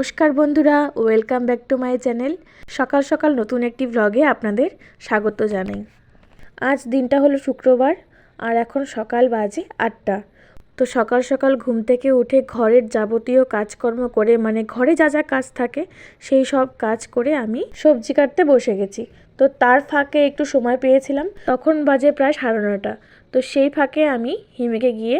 নমস্কার বন্ধুরা, welcome back to my channel. সকাল সকাল নতুন একটি ব্লগে আপনাদের স্বাগত জানাই। আজ দিনটা হলো শুক্রবার, আর এখন সকাল বাজে আটটা। তো সকাল সকাল ঘুম থেকে উঠে ঘরের যাবতীয় কাজকর্ম করে মানে ঘরে যা যা কাজ থাকে, সেই সব কাজ করে আমি সবজি কাটতে বসে গেছি। তো তার ফাঁকে একটু সময় পেয়েছিলাম, তখন বাজে প্রায় সাড়ে নটা তো সেই ফাঁকে আমি হিমেকে গিয়ে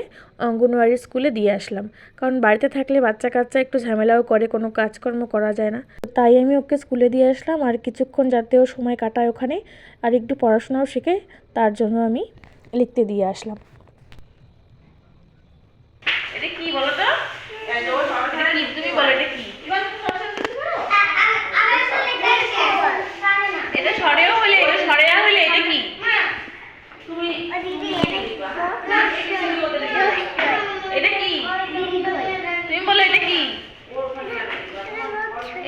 অঙ্গনওয়াড়ি স্কুলে দিয়ে আসলাম। কারণ বাড়িতে থাকলে বাচ্চা কাচ্চা একটু ঝামেলাও করে, কোনো কাজকর্ম করা যায় না। তাই আমি ওকে স্কুলে দিয়ে আসলাম আর কিছুক্ষণ যাতে ও সময় কাটায় ওখানে আর একটু পড়াশোনাও শিখে তার জন্য আমি লিখতে দিয়ে আসলাম এটা কি বলো তো এটা কি তুমি বলো এটা কি এটা সরেও হলে এটা সরেয়া হলে এটা কি তুমি এটা কি তুমি বলো এটা কি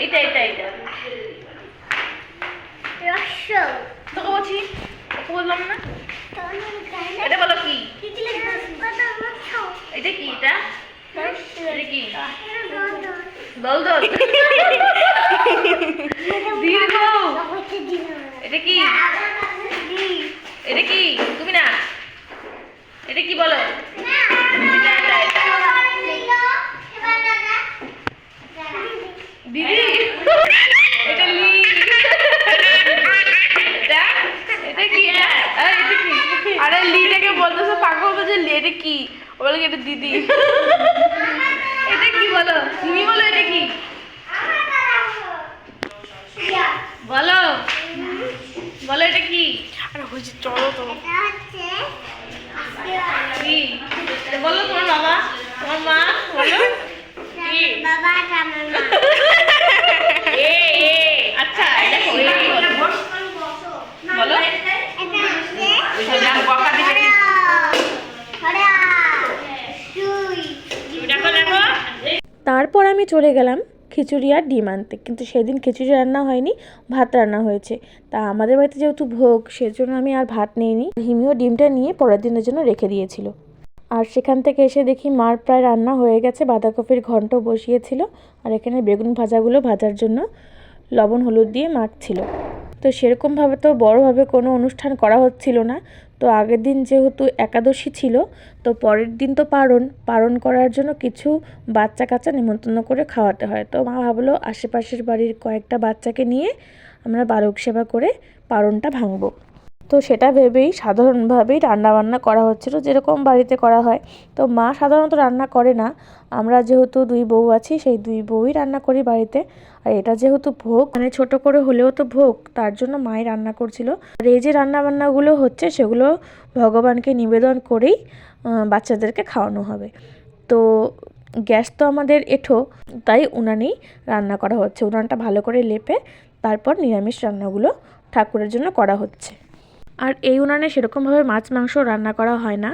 এটা এটা এটা। তোকে বলছি তোকে বললাম না? এটা বলো কি? এটা কি এটা? এটা কি? দল দল দীর্ঘ। এটা কি? এটা কি? তুমি না। এটা কি বলো এটা এটা এটা দিদি। এটা লি। এটা এটা কি? আরে এটা কি? আরে লিটাকে বলতেছে পাগল বলছে লি এটা কি? ও বলে এটা দিদি। এটা কি বলো? তুমি বলো এটা কি? বলো। বলো এটা কি? আরে হয়েছে চলো তো। বলো তোমার বাবা। তোমার মা বলো কি এ এ আচ্ছা দেখো এ বলো বলো ওই যে দেখো বকা দিবে তুমি দেখো দেখো তারপর আমি চলে গেলাম খিচুড়ি আর ডিম আনতে। কিন্তু সেদিন খিচুড়ি রান্না হয়নি, ভাত রান্না হয়েছে। তা আমাদের বাড়িতে যেহেতু ভোগ, সেজন্য আমি আর ভাত নিইনি। হিমিও ডিমটা নিয়ে পরের দিনের জন্য রেখে দিয়েছিল। আর সেখান থেকে এসে দেখি মার প্রায় রান্না হয়ে গেছে, বাঁধাকপির ঘন্ট বসিয়েছিল, আর এখানে বেগুন ভাজাগুলো ভাজার জন্য লবণ হলুদ দিয়ে মাখছিল। তো সেরকমভাবে তো বড়োভাবে কোনো অনুষ্ঠান করা হচ্ছিল না। তো আগের দিন যেহেতু একাদশী ছিল, তো পরের দিন তো পারণ। পারণ করার জন্য কিছু বাচ্চা কাচ্চা নিমন্ত্রণ করে খাওয়াতে হয়। তো মা ভাবলো আশেপাশের বাড়ির কয়েকটা বাচ্চাকে নিয়ে আমরা বালক সেবা করে পারণটা ভাঙবো। তো সেটা ভেবেই সাধারণভাবেই রান্নাবান্না করা হচ্ছিল, যেরকম বাড়িতে করা হয়। তো মা সাধারণত রান্না করে না। আমরা যেহেতু দুই বউ আছি, সেই দুই বউই রান্না করি বাড়িতে। আর এটা যেহেতু ভোগ মানে ছোট করে হলেও তো ভোগ, তার জন্য মাই রান্না করছিল। আর এই যে রান্নাবান্নাগুলো হচ্ছে, সেগুলো ভগবানকে নিবেদন করেই বাচ্চাদেরকে খাওয়ানো হবে। তো গ্যাস তো আমাদের এঠো, তাই উনানেই রান্না করা হচ্ছে। উনানটা ভালো করে লেপে, তারপর নিরামিষ রান্নাগুলো ঠাকুরের জন্য করা হচ্ছে। আর এই উনানে সেরকমভাবে মাছ, মাংস রান্না করা হয় না।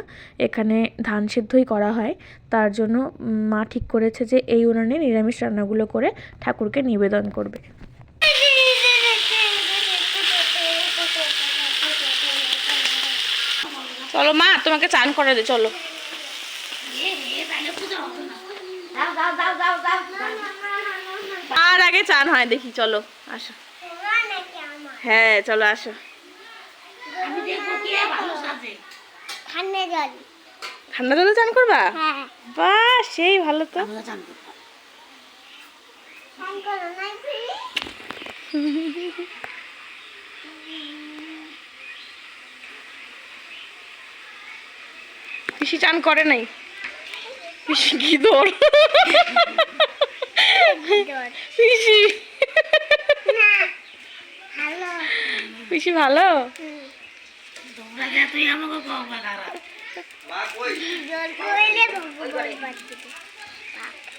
এখানে ধান সিদ্ধই করা হয়। তার জন্য মা ঠিক করেছে যে এই উনানে নিরামিষ রান্নাগুলো করে ঠাকুরকে নিবেদন করবে। চলো মা, তোমাকে চান করে দে, চলো। আর আগে চান হয়, দেখি, চলো, আসো। হ্যাঁ চলো, আসো। ঠান্ডা জল। ঠান্ডা জলে চান করবা? হ্যাঁ। বাহ সেই ভালো তো। পিসি চান করে নাই। পিসি কি দোর? পিসি। পিসি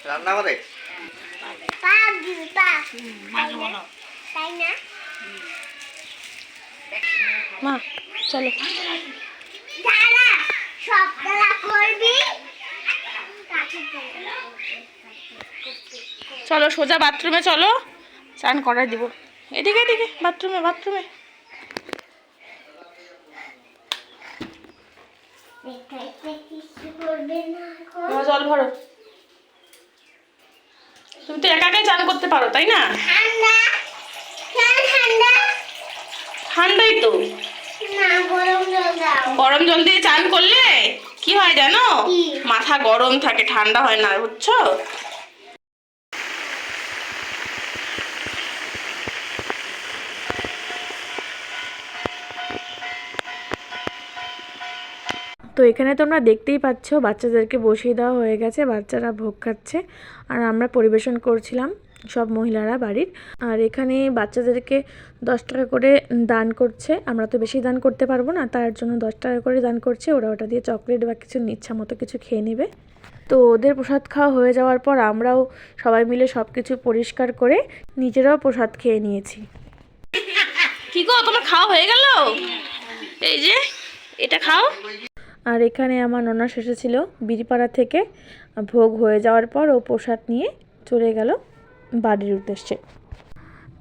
রান্না করে দিবি তাই না? মা চলো। করবি? চলো সোজা বাথরুমে চলো। চান করাই দিব। এদিকে এদিকে বাথরুমে বাথরুমে দেখাইতে কিছু করবে না এখন তোমার জল ভরো। তুমি তো একা একাই চান করতে পারো তাই না? ঠান্ডাই তো। গরম জল দাও গরম জল দিয়ে চান করলে কি হয় জানো? মাথা গরম থাকে ঠান্ডা হয় না বুঝছ? তো এখানে তোমরা দেখতেই পাচ্ছ বাচ্চাদেরকে বসিয়ে দেওয়া হয়ে গেছে, বাচ্চারা ভোগ খাচ্ছে। আর আমরা পরিবেশন করছিলাম সব মহিলারা বাড়ির। আর এখানে বাচ্চাদেরকে দশ টাকা করে দান করছে। আমরা তো বেশি দান করতে পারব না, তার জন্য দশ টাকা করে দান করছে। ওরা ওটা দিয়ে চকলেট বা কিছু ইচ্ছা মতো কিছু খেয়ে নেবে। তো ওদের প্রসাদ খাওয়া হয়ে যাওয়ার পর আমরাও সবাই মিলে সব কিছু পরিষ্কার করে নিজেরাও প্রসাদ খেয়ে নিয়েছি। কি গো, তোমার খাওয়া হয়ে গেল? এই যে, এটা খাও। আর এখানে আমার ননাস এসেছিল বিড়িপাড়া থেকে ভোগ হয়ে যাওয়ার পর ও প্রসাদ নিয়ে চলে গেল বাড়ির উদ্দেশ্যে।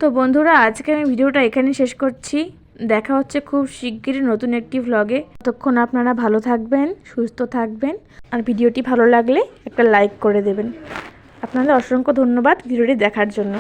তো বন্ধুরা, আজকে আমি ভিডিওটা এখানে শেষ করছি। দেখা হচ্ছে খুব শিগগিরই নতুন একটি ভ্লগে ততক্ষণ আপনারা ভালো থাকবেন, সুস্থ থাকবেন। আর ভিডিওটি ভালো লাগলে একটা লাইক করে দেবেন। আপনাদের অসংখ্য ধন্যবাদ ভিডিওটি দেখার জন্য।